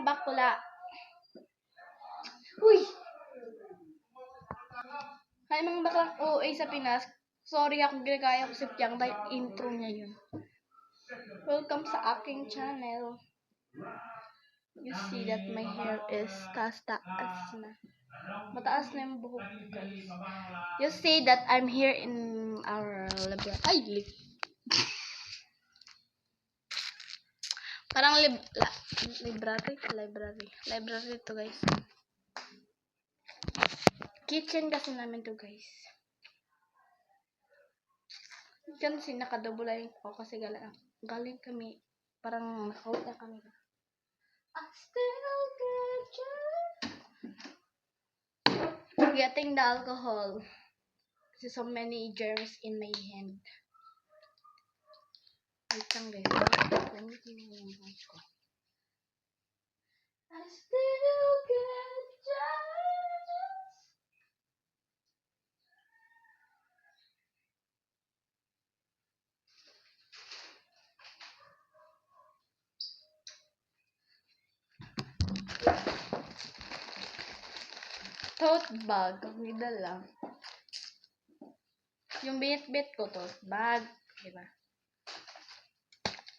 mga bakla. Uy! Hi mga baklang OA sa Pinas. Sorry ako ginagaya ko si Piang dahil intro niya yun. Welcome sa aking channel. You see that my hair is taas-taas na. Mataas na yung buhok ko, guys. You see that I'm here in our. Ay, lib. Parang lib la, library, library. Library to, guys. Kitchen kasi namin to, guys. Diyan kasi nakadobulayin ko kasi galing, galing kami, parang nakauwi na kami. I still get you. Getting the alcohol. Kasi so many germs in my hand. Wait lang guys. Lamit mo yung voice ko. I still get jealous. Tote bag. Ang ganda lang. Yung bit-bit ko, tote bag. Diba? Ah! Ah! ginagawa ng dami ng ilang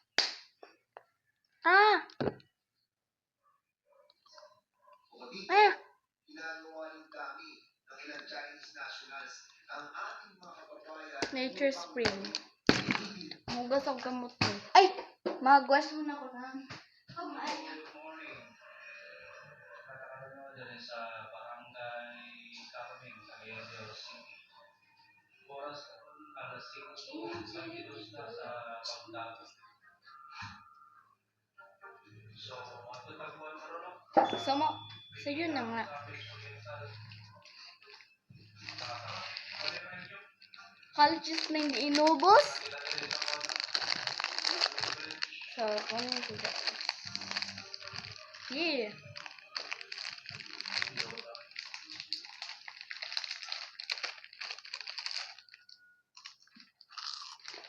Chinese nationals ang ating mga kababayan Nature Spring. Mugas ang gamot mo. Ay! Magwas muna ko lang. Kamay. Sa Barangay Carmen, Cagayan City. Oras alas 5 sa na sa Pagdago. No? So, yun na nga. Colleges na hindi inubos. Sa So, ano yung guys? Yeah.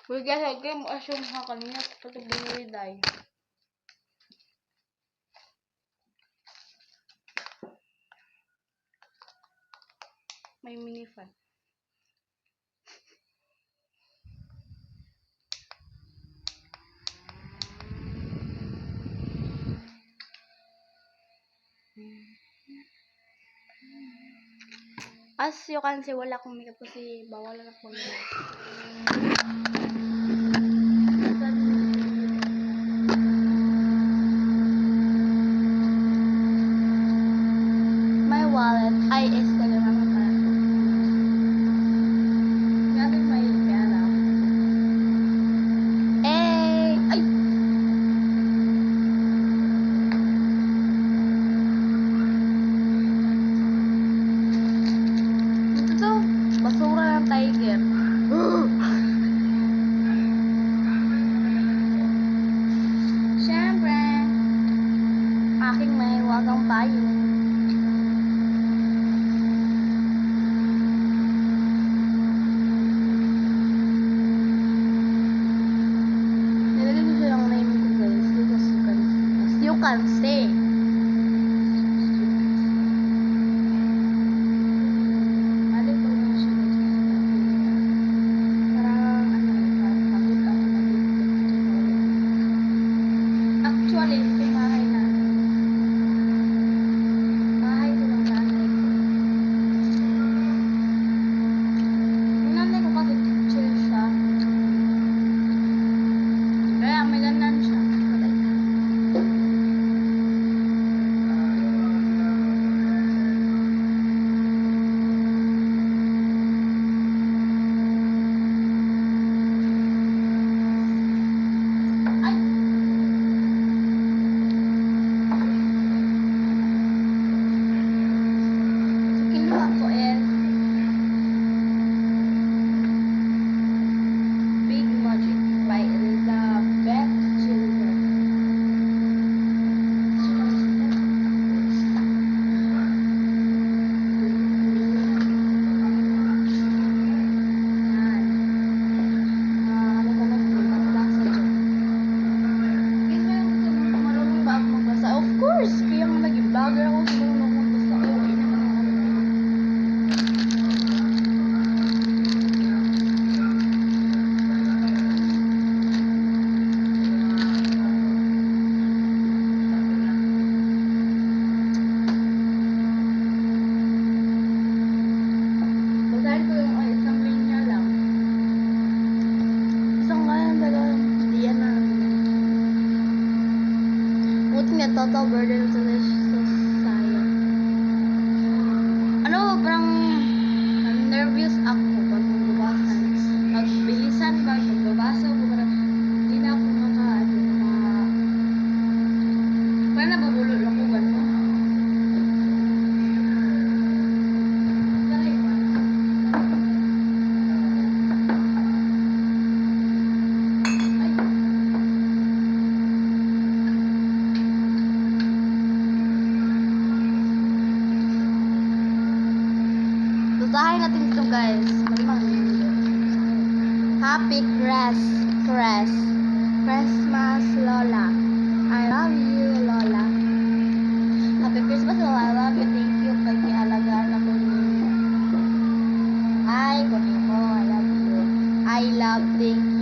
Uy guys, agay mo asyung ha kanina pati binili dahil. May mini fan. As you can see, wala akong makeup kasi bawal na ako arkadaşlar. Basahin natin ito guys. Happy Chris, Chris, Christmas Lola. I love you Lola. Happy Christmas Lola. I love you. Thank you. Kay kialagaan ako ni Ay, kunin mo. I love you. I love, thank you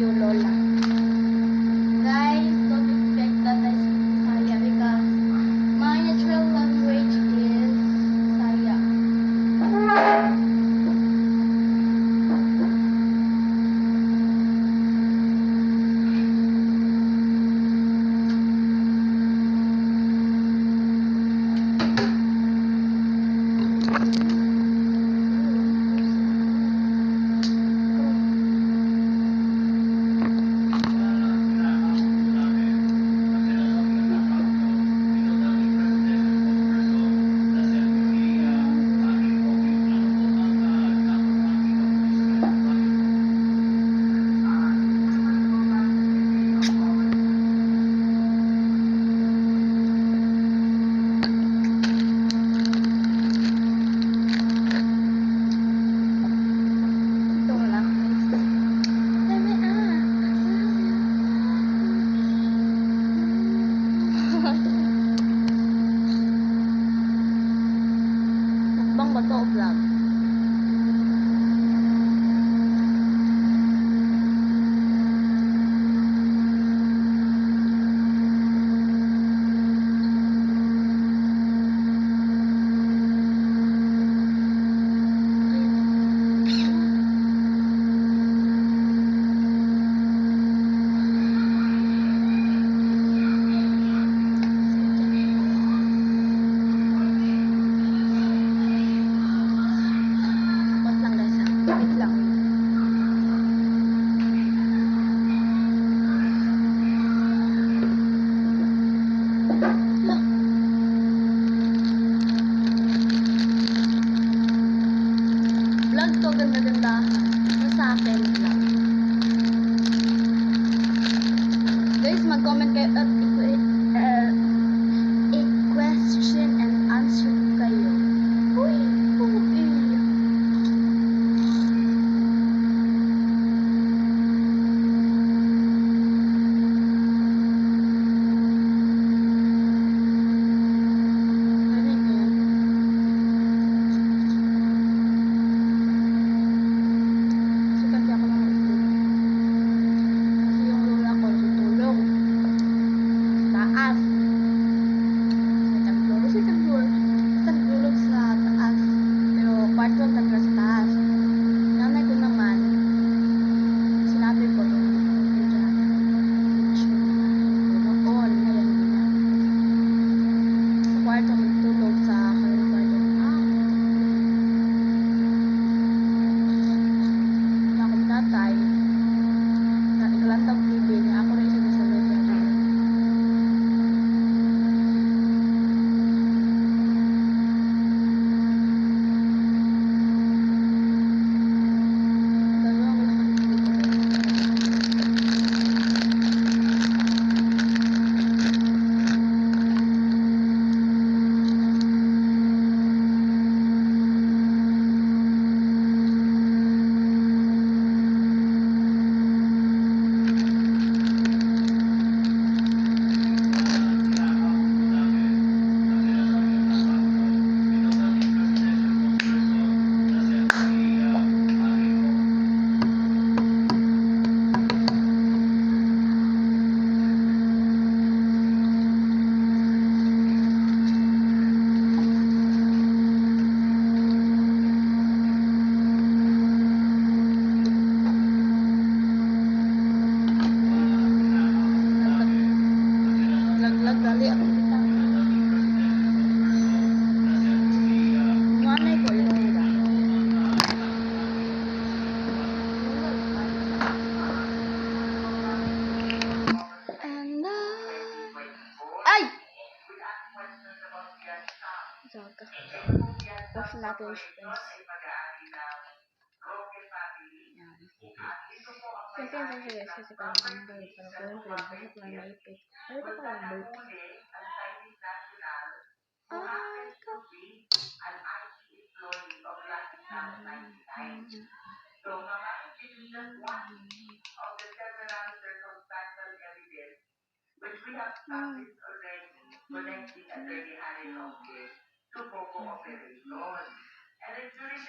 Off natin siya. Yan. Okay. Siyempre, yun siya guys, kasi parang ang balik. Parang kulang ko lang, bakit lang naipit. Ano ka parang balik? Ah, ikaw.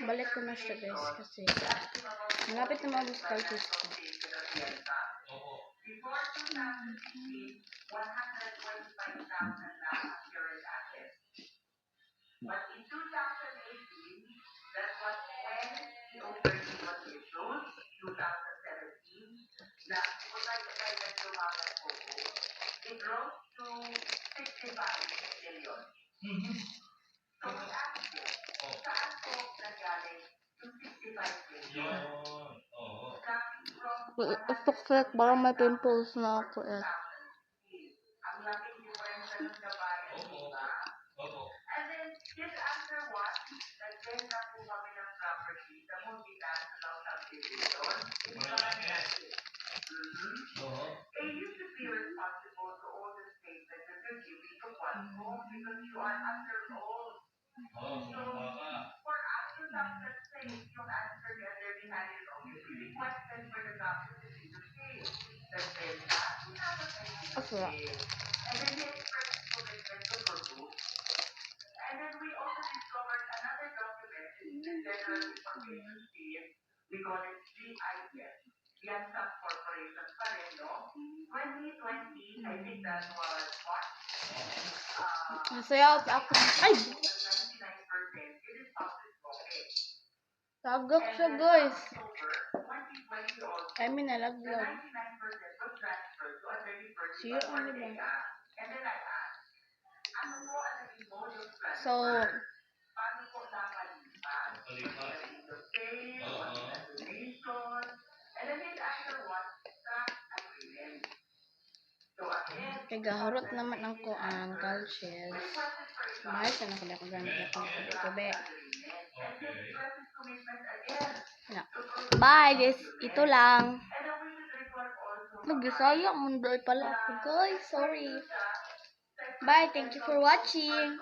Balik ko na siya guys kasi malapit na mag-start yung school. Oo. Mhm. Ipok-check, baka may pimples na ako eh. That's all right. We discovered another document we call it GIS, Yansan Corporation pa rin, no? 2020, I think that was what? Uh, Masaya ako. Ay! Tagak siya, guys. Kami nalaglag. 99% So, yun ang libong. So, kagahurot naman ang kuang cultures. Mahal sa nakada ko gamit na pang kagabi. No. Bye! This, ito lang. Nag-isaya mundo pala ako guys. Sorry. Bye. Thank you for watching.